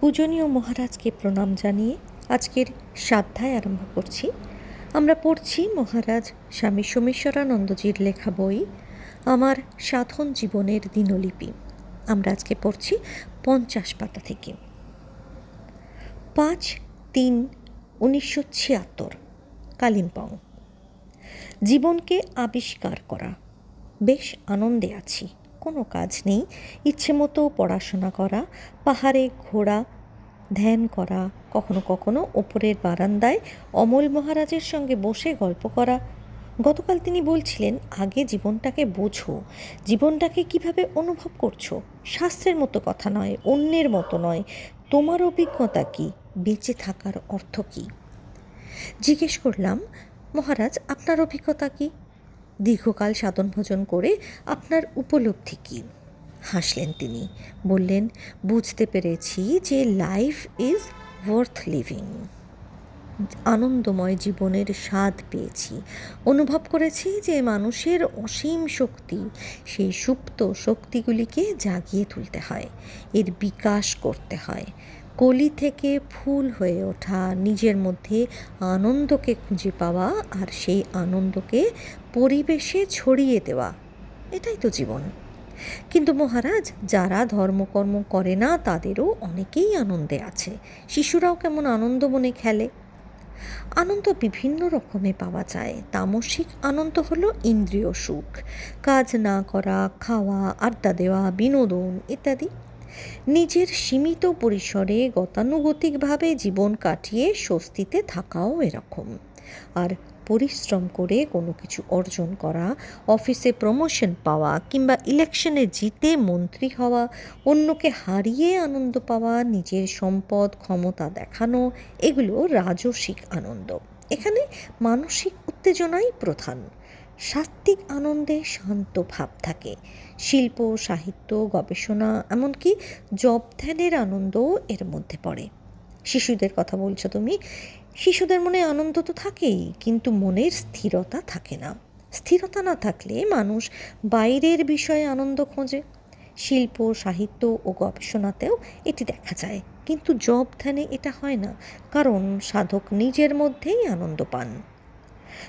পূজনীয় মহারাজকে প্রণাম জানিয়ে আজকের সাধ্যায় আরম্ভ করছি। আমরা পড়ছি মহারাজ স্বামী সোমেশ্বরানন্দজির লেখা বই, আমার সাধন জীবনের দিনলিপি। আমরা আজকে পড়ছি পঞ্চাশ পাতা থেকে। পাঁচ তিন উনিশশো ছিয়াত্তর, কালিম্পং। জীবনকে আবিষ্কার করা। বেশ আনন্দে আছি। কোনো কাজ নেই। ইচ্ছে মতো পড়াশোনা করা, পাহাড়ে ঘোরা, ধ্যান করা, কখনো কখনো ওপরের বারান্দায় অমল মহারাজের সঙ্গে বসে গল্প করা। গতকাল তিনি বলছিলেন, আগে জীবনটাকে বোঝো। জীবনটাকে কীভাবে অনুভব করছ? শাস্ত্রের মতো কথা নয়, অন্যের মতো নয়। তোমার অভিজ্ঞতা কি? বেঁচে থাকার অর্থ কী? জিজ্ঞেস করলাম, মহারাজ, আপনার অভিজ্ঞতা কী? দীর্ঘকাল সাধন ভোজন করে আপনার উপলব্ধি কী? হাসলেন তিনি, বললেন, বুঝতে পেরেছি যে লাইফ ইজ ওয়ার্থ লিভিং আনন্দময় জীবনের স্বাদ পেয়েছি। অনুভব করেছি যে মানুষের অসীম শক্তি, সেই সুপ্ত শক্তিগুলিকে জাগিয়ে তুলতে হয়, এর বিকাশ করতে হয়। কলি থেকে ফুল হয়ে ওঠা নিজের মধ্যে আনন্দকে খুঁজে পাওয়া আর সেই আনন্দকে পরিবেশে ছড়িয়ে দেওয়া, এটাই তো জীবন। কিন্তু মহারাজ, যারা ধর্মকর্ম করে না, তাদেরও অনেকেই আনন্দে আছে। শিশুরাও কেমন আনন্দ মনে খেলে। আনন্দ বিভিন্ন রকমে পাওয়া যায়। তামসিক আনন্দ হলো ইন্দ্রিয় সুখ। কাজ না করা, খাওয়া, আড্ডা দেওয়া, বিনোদন ইত্যাদি নিজের সীমিত পরিসরে গতানুগতিকভাবে জীবন কাটিয়ে স্বস্তিতে থাকাও এরকম। আর পরিশ্রম করে কোনো কিছু অর্জন করা, অফিসে প্রমোশন পাওয়া কিংবা ইলেকশনে জিতে মন্ত্রী হওয়া, অন্যকে হারিয়ে আনন্দ পাওয়া, নিজের সম্পদ, ক্ষমতা দেখানো, এগুলো রাজসিক আনন্দ। এখানে মানসিক উত্তেজনাই প্রধান। সাত্ত্বিক আনন্দে শান্ত ভাব থাকে। শিল্প, সাহিত্য, গবেষণা, এমনকি জব ধ্যানের আনন্দও এর মধ্যে পড়ে। শিশুদের কথা বলছো তুমি? শিশুদের মনে আনন্দ তো থাকেই, কিন্তু মনের স্থিরতা থাকে না। স্থিরতা না থাকলে মানুষ বাইরের বিষয়ে আনন্দ খোঁজে। শিল্প, সাহিত্য ও গবেষণাতেও এটি দেখা যায়, কিন্তু জব ধ্যানে এটা হয় না, কারণ সাধক নিজের মধ্যেই আনন্দ পান।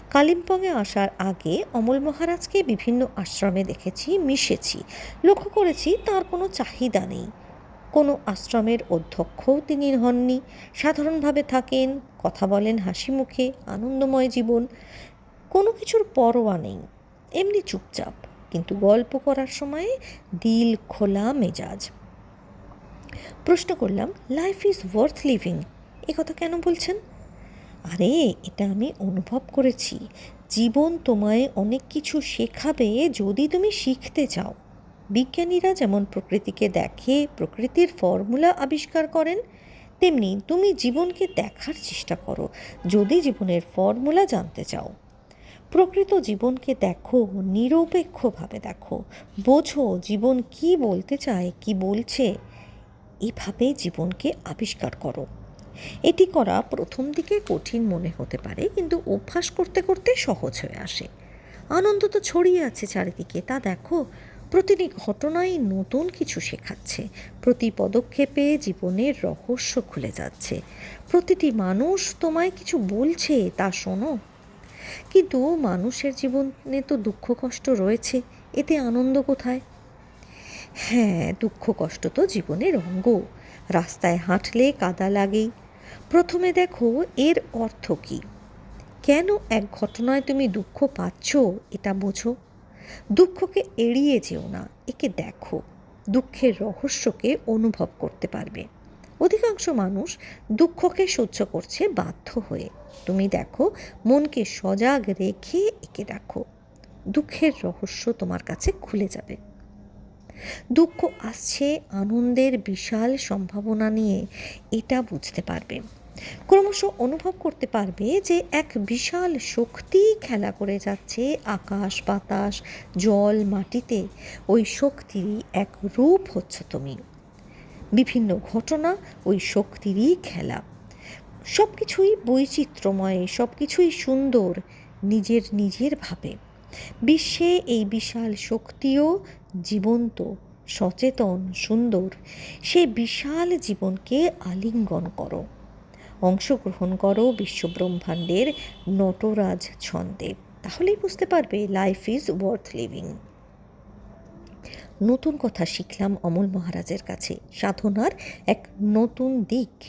কালিম্পংয়ে আসার আগে অমল মহারাজকে বিভিন্ন আশ্রমে দেখেছি, মিশেছি। লক্ষ্য করেছি তার কোনো চাহিদা নেই। কোনো আশ্রমের অধ্যক্ষও তিনি হননি। সাধারণভাবে থাকেন, কথা বলেন হাসি মুখে, আনন্দময় জীবন। কোনো কিছুর পরোয়া নেই, এমনি চুপচাপ। কিন্তু গল্প করার সময় দিল খোলা মেজাজ। প্রশ্ন করলাম লাইফ ইজ ওয়ার্থ লিভিং এ কথা কেন বলছেন? আরে, এটা আমি অনুভব করেছি। জীবন তোমায় অনেক কিছু শেখাবে যদি তুমি শিখতে চাও। বিজ্ঞানীরা যেমন প্রকৃতিকে দেখে, প্রকৃতির ফর্মুলা আবিষ্কার করেন, তেমনি তুমি জীবনকে দেখার চেষ্টা করো, যদি জীবনের ফর্মুলা জানতে চাও। প্রকৃত জীবনকে দেখো, নিরপেক্ষভাবে দেখো। বোঝো জীবন কি বলতে চায়, কি বলছে, এভাবে জীবনকে আবিষ্কার করো। এটি করা প্রথম দিকে কঠিন মনে হতে পারে, কিন্তু অভ্যাস করতে করতে সহজ হয়ে আসে। আনন্দ তো ছড়িয়ে আছে চারিদিকে। তা দেখো, প্রতিটি ঘটনাই নতুন কিছু শেখাচ্ছে। প্রতি পদক্ষেপে জীবনের রহস্য খুলে যাচ্ছে। প্রতিটি মানুষ তোমায় কিছু বলছে, তা শোনো। কিন্তু মানুষের জীবনে তো দুঃখ কষ্ট রয়েছে, এতে আনন্দ কোথায়? হ্যাঁ দুঃখ কষ্ট তো জীবনের অঙ্গ। রাস্তায় হাঁটলে কাদা লাগেই। প্রথমে দেখো এর অর্থ কী? কেন এক ঘটনায় তুমি দুঃখ পাচ্ছ এটা বোঝো। দুঃখকে এড়িয়ে যেও না, একে দেখো। দুঃখের রহস্যকে অনুভব করতে পারবে। অধিকাংশ মানুষ দুঃখকে সহ্য করছে বাধ্য হয়ে। তুমি দেখো, মনকে সজাগ রেখে একে দেখো। দুঃখের রহস্য তোমার কাছে খুলে যাবে। দুঃখ আসছে, আনন্দের বিশাল সম্ভাবনা নিয়ে এটা বুঝতে পারবে। ক্রমশ অনুভব করতে পারবে যে এক বিশাল শক্তি খেলা করে যাচ্ছে আকাশ, বাতাস, জল, মাটিতে। ওই শক্তিরই এক রূপ হচ্ছে তুমি। বিভিন্ন ঘটনা ওই শক্তিরই খেলা। সব কিছুই বৈচিত্র্যময় সব কিছুই সুন্দর, নিজের নিজের ভাবে। বিশ্বে এই বিশাল শক্তিও জীবন্ত, সচেতন, সুন্দর সেই বিশাল জীবনকে আলিঙ্গন করো। অংশগ্রহণ করো বিশ্বব্রহ্মাণ্ডের নটরাজ ছন্দে। তাহলেই বুঝতে পারবে লাইফ ইজ ওয়ার্থ লিভিং নতুন কথা শিখলাম অমল মহারাজের কাছে। সাধনার এক নতুন দিক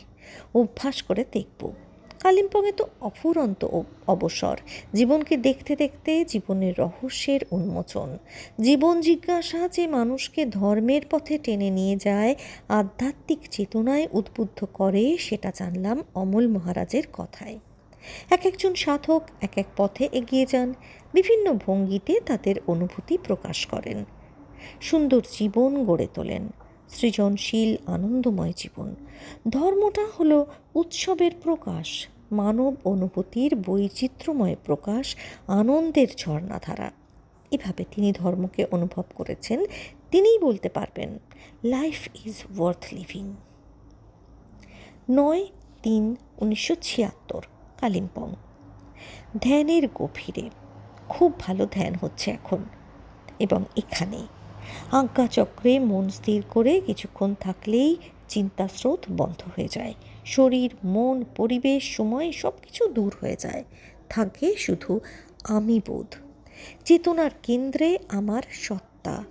অভ্যাস করে দেখব। কালিম্পংয়ে তো অফুরন্ত অবসর। জীবনকে দেখতে দেখতে জীবনের রহস্যের উন্মোচন। জীবন জিজ্ঞাসা যে মানুষকে ধর্মের পথে টেনে নিয়ে যায়, আধ্যাত্মিক চেতনায় উদ্বুদ্ধ করে, সেটা জানলাম অমল মহারাজের কথায়। এক একজন সাধক এক এক পথে এগিয়ে যান, বিভিন্ন ভঙ্গিতে তাদের অনুভূতি প্রকাশ করেন। সুন্দর জীবন গড়ে তোলেন। সৃজনশীল, আনন্দময় জীবন। ধর্মটা হলো উৎসবের প্রকাশ, মানব অনুভূতির বৈচিত্র্যময় প্রকাশ, আনন্দের ঝর্ণাধারা। এভাবে তিনি ধর্মকে অনুভব করেছেন, তিনিই বলতে পারবেন লাইফ ইজ ওয়ার্থ লিভিং নয় তিন উনিশশো ছিয়াত্তর, কালিম্পং। ধ্যানের গভীরে। খুব ভালো ধ্যান হচ্ছে এখন। এবং এখানে আজ্ঞাচক্রে মন স্থির করে কিছুক্ষণ থাকলেই চিন্তা স্রোত বন্ধ হয়ে যায়। শরীর, মন, পরিবেশ, সময় সব কিছু দূর হয়ে যায়। থাকে শুধু আমি বোধ। চেতনার কেন্দ্রে আমার সত্তা।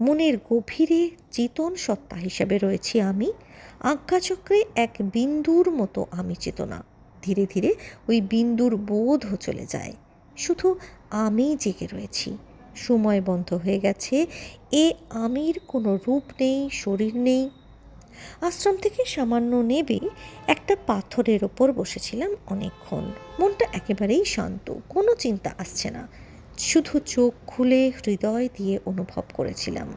মনের গভীরে চেতন সত্তা হিসেবে রয়েছি আমি। আজ্ঞাচক্রে এক বিন্দুর মতো আমি চেতনা। ধীরে ধীরে ওই বিন্দুর বোধও চলে যায়। শুধু আমি জেগে রয়েছি। সময় বন্ধ হয়ে গেছে। এ আমির কোনো রূপ নেই, শরীর নেই। আশ্রম থেকে সামান্য নেবে একটা পাথরের ওপর বসেছিলাম অনেকক্ষণ। মনটা একেবারেই শান্ত, কোনো চিন্তা আসছে না। শুধু চোখ খুলে হৃদয় দিয়ে অনুভব করেছিলাম।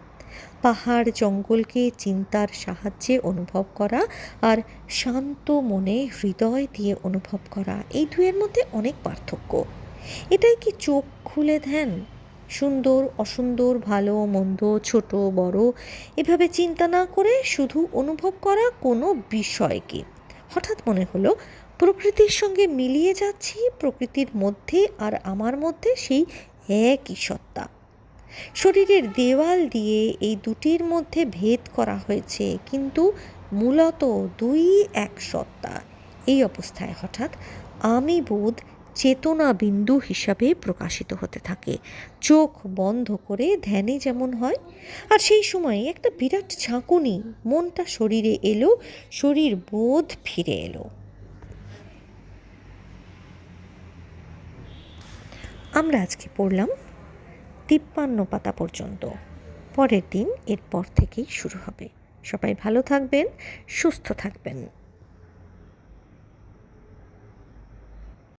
পাহাড় জঙ্গলকে চিন্তার সাহায্যে অনুভব করা আর শান্ত মনে হৃদয় দিয়ে অনুভব করা, এই দুয়ের মধ্যে অনেক পার্থক্য। এটাই কি চোখ খুলে ধ্যান? সুন্দর, অসুন্দর, ভালো, মন্দ, ছোট, বড়, এভাবে চিন্তা না করে শুধু অনুভব করা কোনো বিষয়কে। হঠাৎ মনে হলো, প্রকৃতির সঙ্গে মিলিয়ে যাচ্ছি, প্রকৃতির মধ্যে আর আমার মধ্যে সেই একই সত্তা। শরীরের দেওয়াল দিয়ে এই দুটির মধ্যে ভেদ করা হয়েছে, কিন্তু মূলত দুই এক সত্তা। এই অবস্থায় হঠাৎ আমি বোধ চেতনা বিন্দু হিসাবে প্রকাশিত হতে থাকে। চোখ বন্ধ করে ধ্যানে যেমন হয়, আর সেই সময়ে একটা বিরাট ঝাঁকুনি মনটা শরীরে এলো, শরীর বোধ ফিরে এলো। আমরা আজকে পড়লাম তিপ্পান্ন পাতা পর্যন্ত। পরের দিন এরপর থেকেই শুরু হবে। সবাই ভালো থাকবেন, সুস্থ থাকবেন।